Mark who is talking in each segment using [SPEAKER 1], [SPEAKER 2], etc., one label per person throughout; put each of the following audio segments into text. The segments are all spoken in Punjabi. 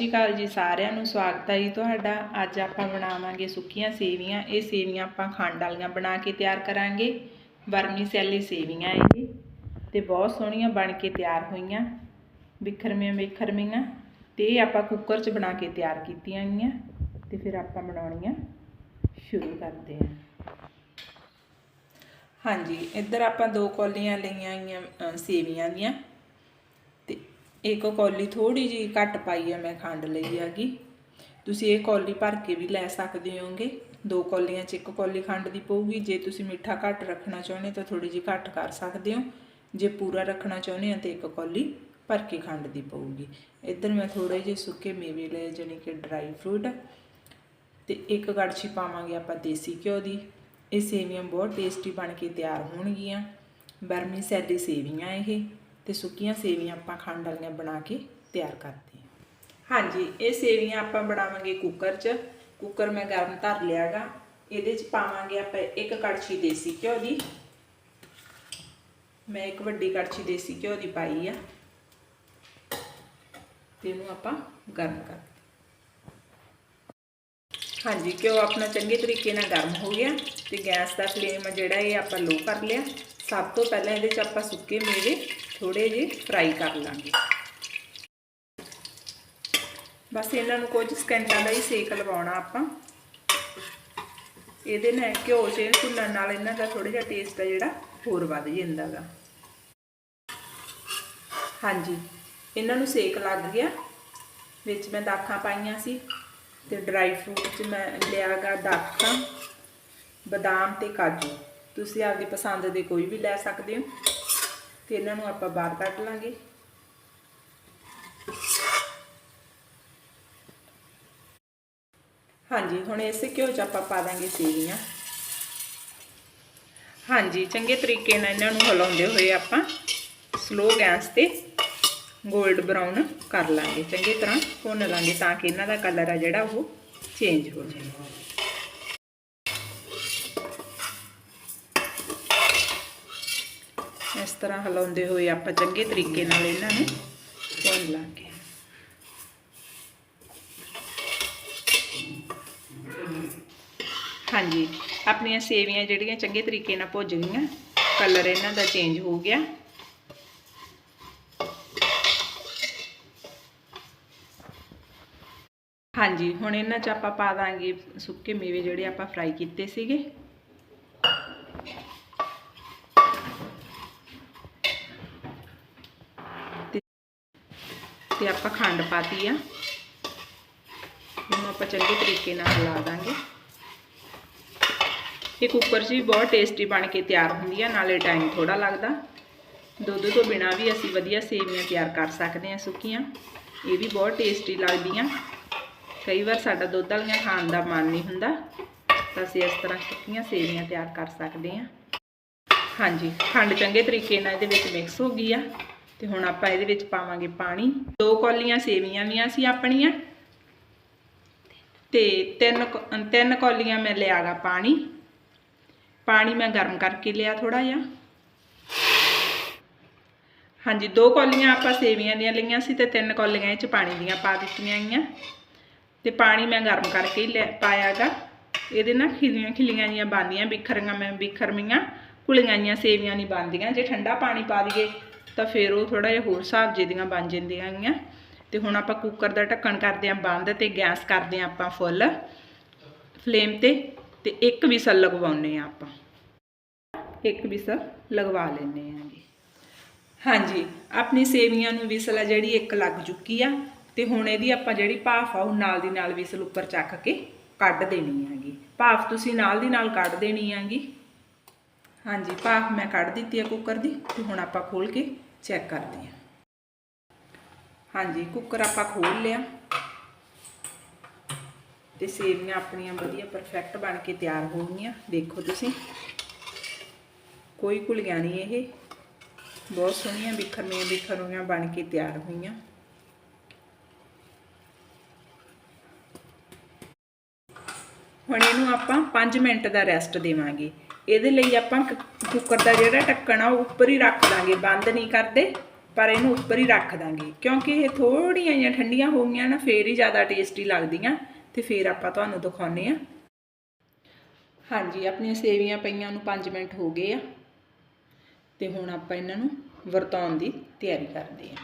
[SPEAKER 1] ਸਤਿ ਸ਼੍ਰੀ ਅਕਾਲ ਜੀ ਸਾਰਿਆਂ ਨੂੰ, ਸਵਾਗਤ ਹੈ ਜੀ ਤੁਹਾਡਾ। ਅੱਜ ਆਪਾਂ ਬਣਾਵਾਂਗੇ ਸੁੱਕੀਆਂ ਸੇਵੀਆਂ। ਇਹ ਸੇਵੀਆਂ ਆਪਾਂ ਖੰਡ ਵਾਲੀਆਂ ਬਣਾ ਕੇ ਤਿਆਰ ਕਰਾਂਗੇ। ਵਰਮੀ ਸੈਲੀ ਸੇਵੀਆਂ ਇਹ ਤੇ ਬਹੁਤ ਸੋਹਣੀਆਂ ਬਣ ਕੇ ਤਿਆਰ ਹੋਈਆਂ। ਬਿਖਰਮੀਆਂ ਬਿਖਰਮੀਆਂ ਤੇ ਇਹ ਆਪਾਂ ਕੁੱਕਰ 'ਚ ਬਣਾ ਕੇ ਤਿਆਰ ਕੀਤੀਆਂ ਗਈਆਂ। ਤੇ ਫਿਰ ਆਪਾਂ ਬਣਾਉਣੀਆਂ ਸ਼ੁਰੂ ਕਰਦੇ ਹਾਂ। ਹਾਂਜੀ, ਇੱਧਰ ਆਪਾਂ ਦੋ ਕੌਲੀਆਂ ਲਈਆਂ ਗਈਆਂ ਸੇਵੀਆਂ ਦੀਆਂ। ਇੱਕ ਕੌਲੀ ਥੋੜੀ ਜੀ ਘੱਟ ਪਾਈ ਆ ਮੈਂ ਖੰਡ ਲਈ ਹੈਗੀ। ਤੁਸੀਂ ਇਹ ਕੌਲੀ ਭਰ ਕੇ ਵੀ ਲੈ ਸਕਦੇ ਹੋਗੇ। ਦੋ ਕੌਲੀਆਂ 'ਚ ਇੱਕ ਕੌਲੀ ਖੰਡ ਦੀ ਪਊਗੀ। ਜੇ ਤੁਸੀਂ ਮਿੱਠਾ ਘੱਟ ਰੱਖਣਾ ਚਾਹੁੰਦੇ ਤਾਂ ਥੋੜੀ ਜੀ ਘੱਟ ਕਰ ਸਕਦੇ ਹੋ। ਜੇ ਪੂਰਾ ਰੱਖਣਾ ਚਾਹੁੰਦੇ ਆ ਤਾਂ ਇੱਕ ਕੌਲੀ ਭਰ ਕੇ ਖੰਡ ਦੀ ਪਊਗੀ। ਇੱਧਰ ਮੈਂ ਥੋੜੇ ਜਿਹੇ ਸੁੱਕੇ ਮੇਵੇ ਲਏ, ਜਾਣੀ ਕਿ ਡਰਾਈ ਫਰੂਟ। ਤੇ ਇੱਕ ਕੜਛੀ ਪਾਵਾਂਗੇ ਆਪਾਂ ਦੇਸੀ ਘਿਓ ਦੀ। ਇਹ ਸੇਵੀਆਂ ਬਹੁਤ ਟੇਸਟੀ ਬਣ ਕੇ ਤਿਆਰ ਹੋਣਗੀਆਂ। ਬਰਮੀ ਸੈਲੀ ਸੇਵੀਆਂ ਇਹ। ਤੇ ਸੁੱਕੀਆਂ ਸੇਵੀਆਂ ਆਪਾਂ ਖੰਡ ਵਾਲੀਆਂ ਬਣਾ ਕੇ ਤਿਆਰ ਕਰਦੇ ਹਾਂ ਹਾਂਜੀ, ਇਹ ਸੇਵੀਆਂ ਆਪਾਂ ਬਣਾਵਾਂਗੇ ਕੁੱਕਰ 'ਚ। ਕੁੱਕਰ ਮੈਂ ਗਰਮ ਧਰ ਲਿਆਗਾ। ਇਹਦੇ 'ਚ ਪਾਵਾਂਗੇ ਆਪਾਂ ਇੱਕ ਕੜਛੀ ਦੇਸੀ ਘਿਓ ਦੀ। ਮੈਂ ਇੱਕ ਵੱਡੀ ਕੜਛੀ ਦੇਸੀ ਘਿਓ ਦੀ ਪਾਈ ਆ। ਤੇ ਇਹਨੂੰ ਆਪਾਂ ਗਰਮ ਕਰ ਹਾਂਜੀ, ਘਿਓ ਆਪਣਾ ਚੰਗੇ ਤਰੀਕੇ ਨਾਲ ਗਰਮ ਹੋ ਗਿਆ ਤੇ ਗੈਸ ਦਾ ਫਲੇਮ ਜਿਹੜਾ ਇਹ ਆਪਾਂ ਲੋ ਕਰ ਲਿਆ। ਸਭ ਤੋਂ ਪਹਿਲਾਂ ਇਹਦੇ 'ਚ ਆਪਾਂ ਸੁੱਕੇ ਮੇਵੇ ਥੋੜੇ ਜਿਹੇ ਫਰਾਈ ਕਰ ਲਾਂਗੇ। ਬਸ ਇਹਨਾਂ ਨੂੰ ਕੁਝ ਸਕਿੰਟਾਂ ਦਾ ਹੀ ਸੇਕ ਲਵਾਉਣਾ ਆਪਾਂ। ਇਹਦੇ ਨਾਲ ਘਿਓ 'ਚ ਭੁੰਨਣ ਨਾਲ ਇਹਨਾਂ ਦਾ ਥੋੜਾ ਜਿਹਾ ਟੇਸਟ ਆ ਜਿਹੜਾ ਹੋਰ ਵੱਧ ਜਾਂਦਾ ਗਾ। ਹਾਂਜੀ, ਇਹਨਾਂ ਨੂੰ ਸੇਕ ਲੱਗ ਗਿਆ। ਵਿੱਚ ਮੈਂ ਦਾਖਾਂ ਪਾਈਆਂ ਸੀ ਤੇ ਡਰਾਈ ਫਰੂਟ ਚ ਮੈਂ ਲਿਆਗਾ ਦਾਖਾਂ, ਬਦਾਮ ਤੇ ਕਾਜੂ। ਤੁਸੀਂ ਆਪਦੀ ਪਸੰਦ ਦੇ ਕੋਈ ਵੀ ਲੈ ਸਕਦੇ ਹੋ। ਤੇ ਇਹਨਾਂ ਨੂੰ ਆਪਾਂ ਬਾਹਰ ਕੱਢ ਲਾਂਗੇ। ਹਾਂਜੀ, ਹੁਣ ਇਸੇ ਘਿਓ ਚ ਆਪਾਂ ਪਾ ਦਾਂਗੇ ਸੇਵੀਆਂ ਹਾਂਜੀ, ਚੰਗੇ ਤਰੀਕੇ ਨਾਲ ਇਹਨਾਂ ਨੂੰ ਹਿਲਾਉਂਦੇ ਹੋਏ ਆਪਾਂ ਸਲੋ ਗੈਸ ਤੇ 골ਡ ਬਰਾਊਨ ਕਰ ਲਾਂਗੇ। ਚੰਗੀ ਤਰ੍ਹਾਂ ਭੁੰਨ ਲਾਂਗੇ ਤਾਂ ਕਿ ਇਹਨਾਂ ਦਾ ਕਲਰ ਆ ਜਿਹੜਾ ਉਹ ਚੇਂਜ ਹੋ ਜਾਏ। ਤਰ੍ਹਾਂ ਹਿਲਾਉਂਦੇ ਹੋਏ ਆਪਾਂ ਚੰਗੇ ਤਰੀਕੇ ਨਾਲ ਇਹਨਾਂ ਨੂੰ ਭੁੰਨ ਲਾਂਗੇ। ਹਾਂਜੀ, ਆਪਣੀਆਂ ਸੇਵੀਆਂ ਜਿਹੜੀਆਂ ਚੰਗੇ ਤਰੀਕੇ ਨਾਲ ਭੁੱਜ ਗਈਆਂ, ਕਲਰ ਇਹਨਾਂ ਦਾ ਚੇਂਜ ਹੋ ਗਿਆ। ਹਾਂਜੀ, ਹੁਣ ਇਹਨਾਂ 'ਚ ਆਪਾਂ ਪਾ ਦਾਂਗੇ ਸੁੱਕੇ ਮੇਵੇ ਜਿਹੜੇ ਆਪਾਂ ਫਰਾਈ ਕੀਤੇ ਸੀਗੇ। ਤੇ ਆਪਾਂ ਖੰਡ ਪਾਤੀ ਆ। ਇਹਨੂੰ ਆਪਾਂ ਚੰਗੇ ਤਰੀਕੇ ਨਾਲ ਹਿਲਾ ਦਾਂਗੇ। ਇਹ ਕੁੱਕਰ 'ਚ ਵੀ ਬਹੁਤ ਟੇਸਟੀ ਬਣ ਕੇ ਤਿਆਰ ਹੁੰਦੀ ਆ, ਨਾਲੇ ਟਾਈਮ ਥੋੜਾ ਲੱਗਦਾ। ਦੁੱਧ ਤੋਂ ਬਿਨਾ ਵੀ ਅਸੀਂ ਵਧੀਆ ਸੇਵੀਆਂ ਤਿਆਰ ਕਰ ਸਕਦੇ ਹਾਂ ਸੁੱਕੀਆਂ। ਇਹ ਵੀ ਬਹੁਤ ਟੇਸਟੀ ਲੱਗਦੀਆਂ। ਕਈ ਵਾਰ ਸਾਡਾ ਦੁੱਧ ਵਾਲੀਆਂ ਖਾਣ ਦਾ ਮਨ ਨਹੀਂ ਹੁੰਦਾ, ਤਾਂ ਅਸੀਂ ਇਸ ਤਰ੍ਹਾਂ ਸੁੱਕੀਆਂ ਸੇਵੀਆਂ ਤਿਆਰ ਕਰ ਸਕਦੇ ਹਾਂ ਹਾਂਜੀ, ਖੰਡ ਚੰਗੇ ਤਰੀਕੇ ਨਾਲ ਇਹਦੇ ਵਿੱਚ ਮਿਕਸ ਹੋ ਗਈ ਆ। ਤੇ ਹੁਣ ਆਪਾਂ ਇਹਦੇ ਵਿੱਚ ਪਾਵਾਂਗੇ ਪਾਣੀ। ਦੋ ਕੌਲੀਆਂ ਸੇਵੀਆਂ ਦੀਆਂ ਸੀ ਆਪਣੀਆਂ। ਤੇ ਤਿੰਨ ਕੌ- ਤਿੰਨ ਕੌਲੀਆਂ ਮੈਂ ਲਿਆਗਾ ਪਾਣੀ। ਪਾਣੀ ਮੈਂ ਗਰਮ ਕਰਕੇ ਲਿਆ ਥੋੜਾ ਜਿਹਾ। ਹਾਂਜੀ, ਦੋ ਕੌਲੀਆਂ ਆਪਾਂ ਸੇਵੀਆਂ ਦੀਆਂ ਲਈਆਂ ਸੀ ਤੇ ਤਿੰਨ ਕੌਲੀਆਂ ਇਹ ਚ ਪਾਣੀ ਦੀਆਂ ਪਾ ਦਿੱਤੀਆਂ ਗਈਆਂ। ਤੇ ਪਾਣੀ ਮੈਂ ਗਰਮ ਕਰਕੇ ਹੀ ਲੈ ਪਾਇਆਗਾ ਇਹਦੇ ਨਾਲ ਖਿਲੀਆਂ ਖਿਲੀਆਂ ਜੀਆਂ ਬਣਦੀਆਂ, ਬਿਖਰੀਆਂ ਮੈਂ ਬਿਖਰਮੀਆਂ ਕੁਲੀਆਂ ਜੀਆਂ ਸੇਵੀਆਂ ਨਹੀਂ ਬਣਦੀਆਂ, ਜੇ ਠੰਡਾ ਪਾਣੀ ਪਾ ਦਈਏ। ਤਾਂ ਫਿਰ ਉਹ ਥੋੜਾ ਜਿਹਾ ਹੋਰ ਹਿਸਾਬ ਜੇ ਦੀਆਂ ਬਣ ਜਾਂਦੀਆਂ ਗੀਆਂ ਤੇ ਹੁਣ ਆਪਾਂ ਕੁੱਕਰ ਦਾ ਢੱਕਣ ਕਰਦੇ ਆਂ ਬੰਦ ਤੇ ਗੈਸ ਕਰਦੇ ਆਂ ਆਪਾਂ ਫੁੱਲ ਫਲੇਮ ਤੇ ਤੇ ਇੱਕ ਵਿਸਲ ਲਗਵਾਉਨੇ ਆ ਆਪਾਂ। ਇੱਕ ਵਿਸਲ ਲਗਵਾ ਲੈਨੇ ਆਂ ਜੀ। ਹਾਂਜੀ, ਆਪਣੀ ਸੇਵੀਆਂ ਨੂੰ ਵਿਸਲ ਆ ਜਿਹੜੀ ਇੱਕ ਲੱਗ ਚੁੱਕੀ ਆ, ਤੇ ਹੁਣ ਇਹਦੀ ਆਪਾਂ ਜਿਹੜੀ ਭਾਫ ਆ ਉਹ ਨਾਲ ਦੀ ਨਾਲ ਵਿਸਲ ਉੱਪਰ ਚੱਕ ਕੇ ਕੱਢ ਦੇਣੀ ਹੈਗੀ। ਭਾਫ ਤੁਸੀਂ ਨਾਲ ਦੀ ਨਾਲ ਕੱਢ ਦੇਣੀ ਹੈਗੀ। ਹਾਂਜੀ, ਭਾਫ ਮੈਂ ਕੱਢ ਦਿੱਤੀ ਹੈ ਕੁੱਕਰ ਦੀ ਤੇ ਹੁਣ ਆਪਾਂ ਖੋਲ ਕੇ ਚੈੱਕ ਕਰਦੇ ਹਾਂ। ਹਾਂਜੀ ਕੁੱਕਰ ਆਪਾਂ ਖੋਲ ਲਿਆ। ਤੇ ਸੇਵੀਆਂ ਆਪਣੀਆਂ ਵਧੀਆ ਪਰਫੈਕਟ ਬਣ ਕੇ ਤਿਆਰ ਹੋ ਗਈਆਂ। ਦੇਖੋ ਤੁਸੀਂ। ਕੋਈ ਕੁਲੀਆਂ ਨਹੀਂ ਇਹ। ਬਹੁਤ ਸੋਹਣੀਆਂ ਬਿਖਰਮੀਆਂ ਬਿਖਰਮੀਆਂ ਬਣ ਕੇ ਤਿਆਰ ਹੋਈਆਂ। ਹੁਣ ਇਹਨੂੰ ਆਪਾਂ 5 ਮਿੰਟ ਦਾ ਰੈਸਟ ਦੇਵਾਂਗੇ। ਇਹਦੇ ਲਈ ਆਪਾਂ ਕ- ਕੁੱਕਰ ਦਾ ਜਿਹੜਾ ਢੱਕਣ ਆ, ਉਹ ਉੱਪਰ ਹੀ ਰੱਖ ਦਾਂਗੇ। ਬੰਦ ਨਹੀਂ ਕਰਦੇ, ਪਰ ਇਹਨੂੰ ਉੱਪਰ ਹੀ ਰੱਖ ਦਾਂਗੇ। ਕਿਉਂਕਿ ਇਹ ਥੋੜੀਆਂ ਜਿਹੀਆਂ ਠੰਡੀਆਂ ਹੋ ਗਈਆਂ ਨਾ, ਫੇਰ ਹੀ ਜ਼ਿਆਦਾ ਟੇਸਟੀ ਲੱਗਦੀਆਂ, ਤੇ ਫੇਰ ਆਪਾਂ ਤੁਹਾਨੂੰ ਦਿਖਾਉਨੇ ਆ ਹਾਂਜੀ, ਆਪਣੀਆਂ ਸੇਵੀਆਂ ਪਈਆਂ ਨੂੰ 5 ਮਿੰਟ ਹੋ ਗਏ ਆ। ਤੇ ਹੁਣ ਆਪਾਂ ਇਹਨਾਂ ਨੂੰ ਵਰਤਾਉਣ ਦੀ ਤਿਆਰੀ ਕਰਦੇ ਆ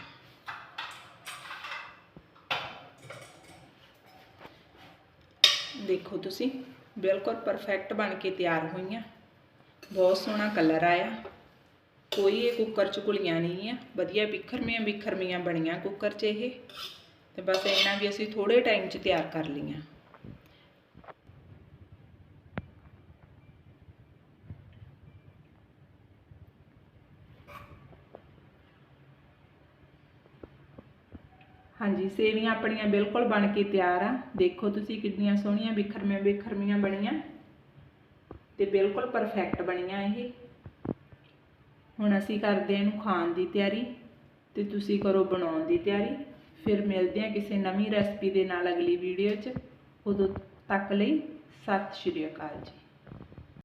[SPEAKER 1] ਦੇਖੋ ਤੁਸੀਂ, ਬਿਲਕੁਲ ਪਰਫੈਕਟ ਬਣ ਕੇ ਤਿਆਰ ਹੋਈਆਂ। ਬਹੁਤ ਸੋਹਣਾ ਕਲਰ ਆਇਆ। ਕੋਈ ਇਹ ਕੁੱਕਰ ਚ ਘੁਲੀਆਂ ਨਹੀਂ ਆ। ਵਧੀਆ ਬਿਖਰਮੀਆਂ ਬਿਖਰਮੀਆਂ ਬਣੀਆਂ ਕੁੱਕਰ 'ਚ ਇਹ। ਤੇ ਬਸ ਇਹਨਾਂ ਵੀ ਅਸੀਂ ਥੋੜੇ ਟਾਈਮ 'ਚ ਤਿਆਰ ਕਰ ਲਈਆਂ। ਹਾਂਜੀ, ਸੇਵੀਆਂ ਆਪਣੀਆਂ ਬਿਲਕੁਲ ਬਣ ਕੇ ਤਿਆਰ ਆ। ਦੇਖੋ ਤੁਸੀਂ ਕਿੰਨੀਆਂ ਸੋਹਣੀਆਂ ਬਿਖਰਮੀਆਂ ਬਿਖਰਮੀਆਂ ਬਣੀਆਂ। ਤੇ ਬਿਲਕੁਲ ਪਰਫੈਕਟ ਬਣੀਆਂ ਇਹ। ਹੁਣ ਅਸੀਂ ਕਰਦੇ ਹਾਂ ਇਹਨੂੰ ਖਾਣ ਦੀ ਤਿਆਰੀ ਤੇ ਤੁਸੀਂ ਕਰੋ ਬਣਾਉਣ ਦੀ ਤਿਆਰੀ। ਫਿਰ ਮਿਲਦੇ ਹਾਂ ਕਿਸੇ ਨਵੀਂ ਰੈਸਪੀ ਦੇ ਨਾਲ ਅਗਲੀ ਵੀਡੀਓ 'ਚ। ਉਦੋਂ ਤੱਕ ਲਈ ਸਤਿ ਸ਼੍ਰੀ ਅਕਾਲ ਜੀ।